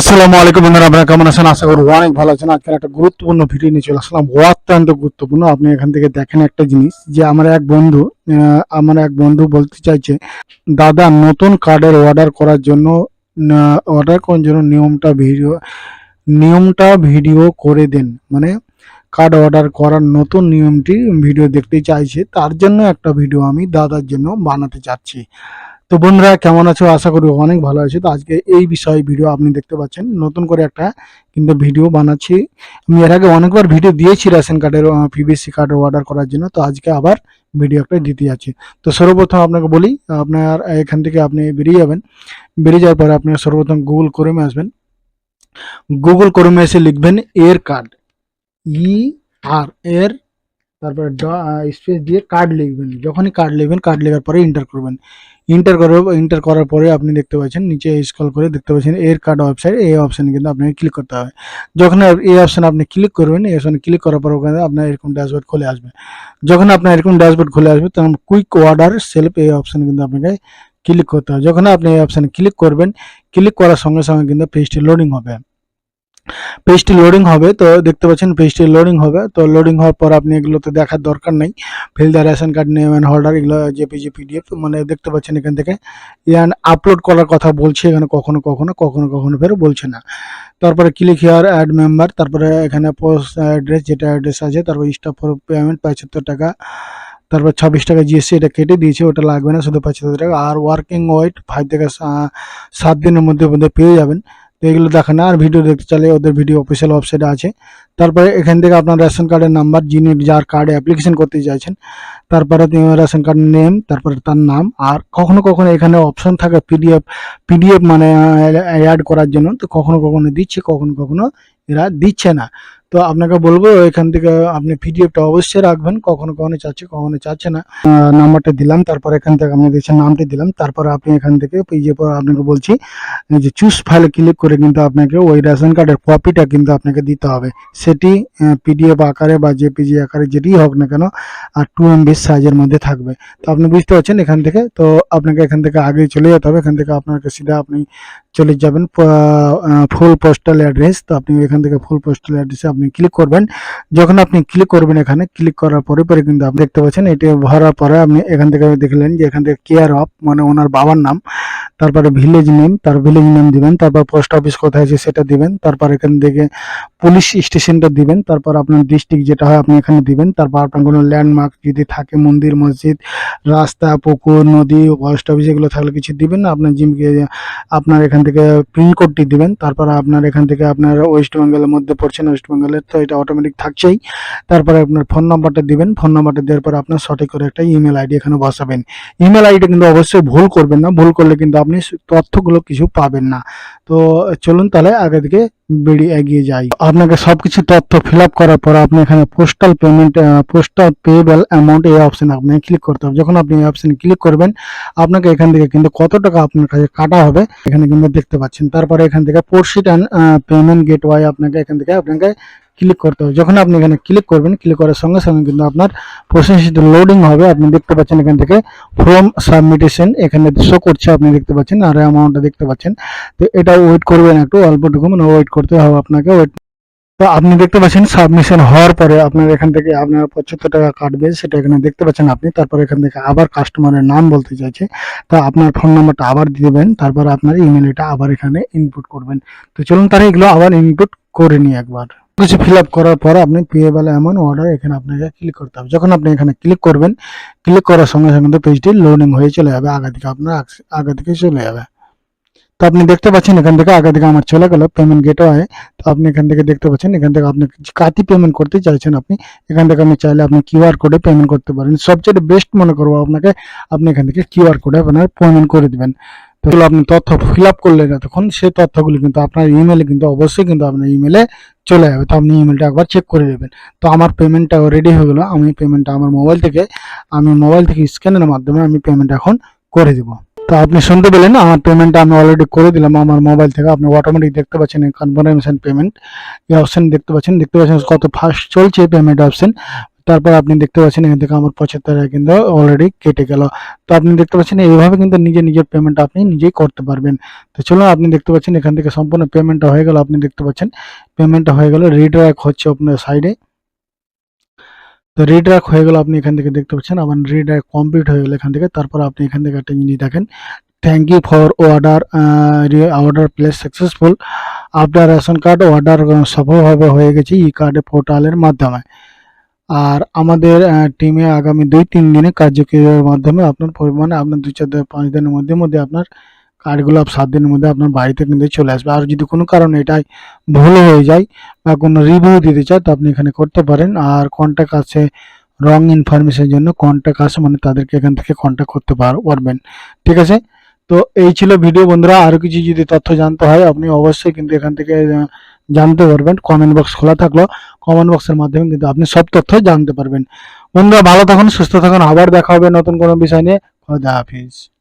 আসসালামু আলাইকুম বন্ধুরা, আপনারা কেমন আছেন? আশা করি অনেক ভালো আছেন। আজকের একটা গুরুত্বপূর্ণ ভিডিও নিয়ে চলে আসলাম। অত্যন্ত গুরুত্বপূর্ণ। আপনি এখান থেকে দেখেন একটা জিনিস, যে আমার এক বন্ধু আমার এক বন্ধু বলতে চাইছে, দাদা, নতুন কার্ডের অর্ডার করার জন্য অর্ডার করার জন্য নিয়মটা ভিডিও নিয়মটা ভিডিও করে দেন। মানে কার্ড অর্ডার করার নতুন নিয়মটি ভিডিও দেখতে চাইছে। তার জন্য একটা ভিডিও আমি দাদার জন্য বানাতে চাচ্ছি। তো বন্ধুরা, কেমন আছো? আশা করি অনেক ভালো আছে। তো আজকে এই বিষয়ে ভিডিও আপনি দেখতে পাচ্ছেন। নতুন করে একটা কিন্তু ভিডিও বানাচ্ছি। আমি এর আগে অনেকবার ভিডিও দিয়েছি রেশন কার্ডের পিবিসি কার্ড অর্ডার করার জন্য। তো আজকে আবার ভিডিও একটা দিতে যাচ্ছি। তো সর্বপ্রথম আপনাকে বলি, আপনার এখান থেকে আপনি বেরিয়ে যাবেন। বেরিয়ে যাওয়ার পরে আপনি সর্বপ্রথম গুগল ক্রোমে আসবেন। গুগল ক্রোমে এসে লিখবেন এর কার্ড ই আর এর, তারপরে স্পেস দিয়ে কার্ড লিখবেন। যখনই কার্ড লিখবেন কার্ড লেখার পরে ইন্টার করবেন। ইন্টার করে ইন্টার করার পরে আপনি দেখতে পাচ্ছেন, নিচে স্ক্রল করে দেখতে পাচ্ছেন, এর কার্ড ওয়েবসাইট এই অপশানে কিন্তু আপনাকে ক্লিক করতে হবে। যখন এই অপশানে আপনি ক্লিক করবেন, এই অপশানে ক্লিক করার পর ওখানে আপনার এরকম ড্যাশবোর্ড খুলে আসবে। যখন আপনার এরকম ড্যাশবোর্ড খুলে আসবে, তখন কুইক অর্ডার সেলফ এই অপশানে কিন্তু আপনাকে ক্লিক করতে হবে। যখন আপনি এই অপশানে ক্লিক করবেন ক্লিক করার সঙ্গে সঙ্গে কিন্তু পেজটি লোডিং হবে। পেজটি লোডিং হবে, তো দেখতে পাচ্ছেন পেজটি লোডিং হবে, তো লোডিং হওয়ার পর আপনি এগুলো তো দেখার দরকার নেই। Fill the ration card name and holder এগুলো জেপিজি পিডিএফ মানে দেখতে পাচ্ছেন এখান থেকে। ইয়ান আপলোড করার কথা বলছে এখানে কখনো কখনো কখনো কখনো ফের বলছে না। তারপরে ক্লিক হিয়ার অ্যাড মেম্বার তারপরে এখানে পোস্ট অ্যাড্রেস যেটা অ্যাড্রেস আছে, তারপর স্টাফ ফর পেমেন্ট পঁচাত্তর টাকা, তারপর ছাব্বিশ টাকা জিএসটি এটা কেটে দিয়েছে, ওটা লাগবে না, শুধু পঁচাত্তর টাকা। আর ওয়ার্কিং ওয়েট ফাইভ থেকে সাত দিনের মধ্যে মধ্যে পেয়ে যাবেন। তো এগুলো দেখে না, আর ভিডিও দেখতে চাইলে ওদের ভিডিও অফিসিয়াল ওয়েবসাইটে আছে। তারপরে এখান থেকে আপনার রেশন কার্ডের নাম্বার যিনি যার কার্ডে অ্যাপ্লিকেশন করতে চাইছেন, তারপরে রেশন কার্ড নেম তারপরে তার নাম, আর কখনো কখনো এখানে অপশন থাকে পিডিএফ পিডিএফ মানে অ্যাড করার জন্য, তো কখনো কখনো দিচ্ছে, কখনো কখনো এরা দিচ্ছে না। তো আপনাকে বলব, এখান থেকে আপনি পিডিএফটা অবশ্যই রাখবেন। কখনো কখনো চাচ্ছে কখনো চাচ্ছে না। নাম্বারটা দিলাম, তারপর এখান থেকে আপনি দেখছেন নামটি দিলাম। তারপর আপনি এখান থেকে পর আপনাকে বলছি যে চুজ ফাইলে ক্লিক করে কিন্তু আপনাকে ওই রেশন কার্ডের কপিটা কিন্তু আপনাকে দিতে হবে। সেটি পিডিএফ আকারে বা জেপিজি আকারে যেটি হোক না কেন, আর টু এমবি সাইজের মধ্যে থাকবে। তো আপনি বুঝতে পারছেন এখান থেকে? তো আপনাকে এখান থেকে আগে চলে যেতে হবে। এখান থেকে আপনাকে সিধা আপনি চলে যাবেন ফুল পোস্টাল অ্যাড্রেস তো আপনি এখান থেকে ফুল পোস্টাল অ্যাড্রেসে আপনি ক্লিক করবেন। যখন আপনি ক্লিক করবেন এখানে ক্লিক করার পরে পরে কিন্তু আপনি দেখতে পাচ্ছেন, এটি ভরার পরে আপনি এখান থেকে দেখলেন যে এখান থেকে কেয়ার অফ মানে ওনার বাবার নাম, তারপরে ভিলেজ নেম তার ভিলেজ নেম দিবেন, তারপর পোস্ট অফিস কোথায় আছে সেটা দিবেন, তারপর এখান থেকে পুলিশ স্টেশনটা দিবেন, তারপর আপনার ডিস্ট্রিক্ট যেটা হয় আপনি এখানে দিবেন, তারপর আপনার কোনো ল্যান্ডমার্ক যদি থাকে, মন্দির, মসজিদ, রাস্তা, পুকুর, নদী পোস্ট অফিস এগুলো থাকলে কিছু দিবেন আপনার জিমকে আপনার এখান থেকে প্রিন্ট পিনকোডটি দিবেন। তারপর আপনার এখান থেকে আপনার ওয়েস্ট বেঙ্গলের মধ্যে পড়ছেন ওয়েস্ট বেঙ্গলের তো এটা অটোমেটিক থাকছেই। তারপরে আপনার ফোন নাম্বারটা দিবেন। ফোন নাম্বারটা দেওয়ার পর আপনার সঠিক করে একটা ইমেল আইডি এখানে বসাবেন। ইমেল আইডি কিন্তু অবশ্যই ভুল করবেন না। ভুল করলে কিন্তু আপনি তথ্যগুলো কিছু পাবেন না। তো চলুন তাহলে আগে দিকে বেরিয়ে এগিয়ে যাই। আপনাকে সবকিছু তথ্য ফিল আপ করার পর আপনি এখানে postal payment postal payable amount এই অপশনে আপনাকে ক্লিক করতে হবে। যখন আপনি এই অপশনে ক্লিক করবেন, আপনাকে এখান থেকে কিন্তু কত টাকা আপনার কাছে কাটা হবে, এখানে কিন্তু দেখতে পাচ্ছেন। তারপরে এখান থেকে পোর্টশিট অ্যান্ড পেমেন্ট গেটওয়ে আপনাকে এখান থেকে আপনাকে ক্লিক করতে হবে। যখন আপনি এখানে ক্লিক করবেন ক্লিক করার সঙ্গে সঙ্গে কিন্তু আপনার প্রসেস লোডিং হবে, আপনি দেখতে পাচ্ছেন এখান থেকে ফ্রম সাবমিটেশন এখানে শো করছে, আপনি দেখতে পাচ্ছেন, আর অ্যামাউন্টটা দেখতে পাচ্ছেন। তো এটা ওয়েট করবেন একটু, অল্পটুকু মানে ওয়েট করতে হবে আপনাকে ওয়েট তো আপনি দেখতে পাচ্ছেন সাবমিশন হওয়ার পরে আপনার এখান থেকে আপনার পঁচাত্তর টাকা কাটবে সেটা এখানে দেখতে পাচ্ছেন আপনি। তারপর এখান থেকে আবার কাস্টমারের নাম বলতে চাইছে। তো আপনার ফোন নাম্বারটা আবার দেবেন, তারপর আপনার ইমেল এটা আবার এখানে ইনপুট করবেন। তো চলুন তাহলে এগুলো আবার ইনপুট করে নিই একবার। কিছু ফিল আপ করার পর আপনি পেয়েবেলা এমন অর্ডার এখানে আপনাকে ক্লিক করতে হবে। যখন আপনি এখানে ক্লিক করবেন ক্লিক করার সঙ্গে সঙ্গে পেজটি লোডিং হয়ে চলে যাবে আগে দিকে আপনার আগ- দিকে চলে যাবে। তো আপনি দেখতে পাচ্ছেন এখান থেকে আগে থেকে আমার চলে গেল পেমেন্ট গেটওয়ে তো আপনি এখান থেকে দেখতে পাচ্ছেন, এখান থেকে আপনি কাতি পেমেন্ট করতে চাইছেন আপনি। এখান থেকে আপনি চাইলে আপনি কিউআর কোডে পেমেন্ট করতে পারেন। সবচেয়ে বেস্ট মনে করব আপনাকে, আপনি এখান থেকে কিউআর কোডে আপনার পেমেন্ট করে দেবেন। তো আপনি তথ্য ফিল আপ করলেন তখন সেই তথ্যগুলি কিন্তু আপনার ইমেলে কিন্তু অবশ্যই কিন্তু আপনার ইমেলে চলে যাবে। তো আপনি ইমেলটা একবার চেক করে নেবেন। তো আমার পেমেন্টটা রেডি হয়ে গেলো। আমি পেমেন্টটা আমার মোবাইল থেকে, আমি মোবাইল থেকে স্ক্যানের মাধ্যমে আমি পেমেন্ট এখন করে দিব। তো আপনি শুনতে পেলেন, আমার পেমেন্টটা আমি অলরেডি করে দিলাম, আমার মোবাইল থেকে। আপনি অটোমেটিক দেখতে পাচ্ছেন কনফার্মেশন পেমেন্ট এই অপশন দেখতে পাচ্ছেন দেখতে পাচ্ছেন কত ফাস্ট চলছে পেমেন্ট অপশন তারপর আপনি দেখতে পাচ্ছেন এখান থেকে আমার পঁচাত্তর কিন্তু অলরেডি কেটে গেল। তো আপনি দেখতে পাচ্ছেন এইভাবে কিন্তু নিজে নিজের পেমেন্ট আপনি নিজেই করতে পারবেন। তো চলুন, আপনি দেখতে পাচ্ছেন এখান থেকে সম্পূর্ণ পেমেন্টটা হয়ে গেল। আপনি দেখতে পাচ্ছেন পেমেন্টটা হয়ে গেল। রিড্রাক হচ্ছে আপনার সাইডে তো রিড্রাক হয়ে গেল আপনি এখান থেকে দেখতে পাচ্ছেন, আবার রিড্রাক কমপ্লিট হয়ে গেল এখান থেকে। তারপর আপনি এখান থেকে একটা জিনিস দেখেন। Thank you for order order place successful আপনার রেশন কার্ড অর্ডার সফলভাবে হয়ে গেছে ই কার্ডে পোর্টালের মাধ্যমে। আর আমাদের টিমে আগামী দুই তিন দিনে কার্যক্রমের মাধ্যমে আপনার পরিমাণে আপনার দুই চার পাঁচ দিনের মধ্যে মধ্যে আপনার কার্ডগুলো সাত দিনের মধ্যে আপনার বাড়িতে কিন্তু চলে আসবে। আর যদি কোনো কারণে এটাই ভুল হয়ে যায় বা কোনো রিভিউ দিতে চায়, তো আপনি এখানে করতে পারেন। আর কন্ট্যাক্ট আছে রং ইনফরমেশনের জন্য কন্ট্যাক্ট আছে মানে তাদেরকে এখান থেকে কন্ট্যাক্ট করতে পার- পারবেন। ঠিক আছে? তো এই ছিল ভিডিও বন্ধুরা। আরও কিছু যদি তথ্য জানতে হয়, আপনি অবশ্যই কিন্তু এখান থেকে জানতে পারবেন। কমেন্ট বক্স খোলা থাকল। কমেন্ট বক্সের মাধ্যমে কিন্তু আপনি সব তথ্য জানতে পারবেন। বন্ধুরা, ভালো থাকুন, সুস্থ থাকুন। আবার দেখা হবে নতুন কোনো বিষয় নিয়ে। খোদা হাফিজ।